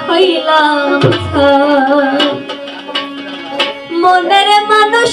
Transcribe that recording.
হইলাম মনের মানুষ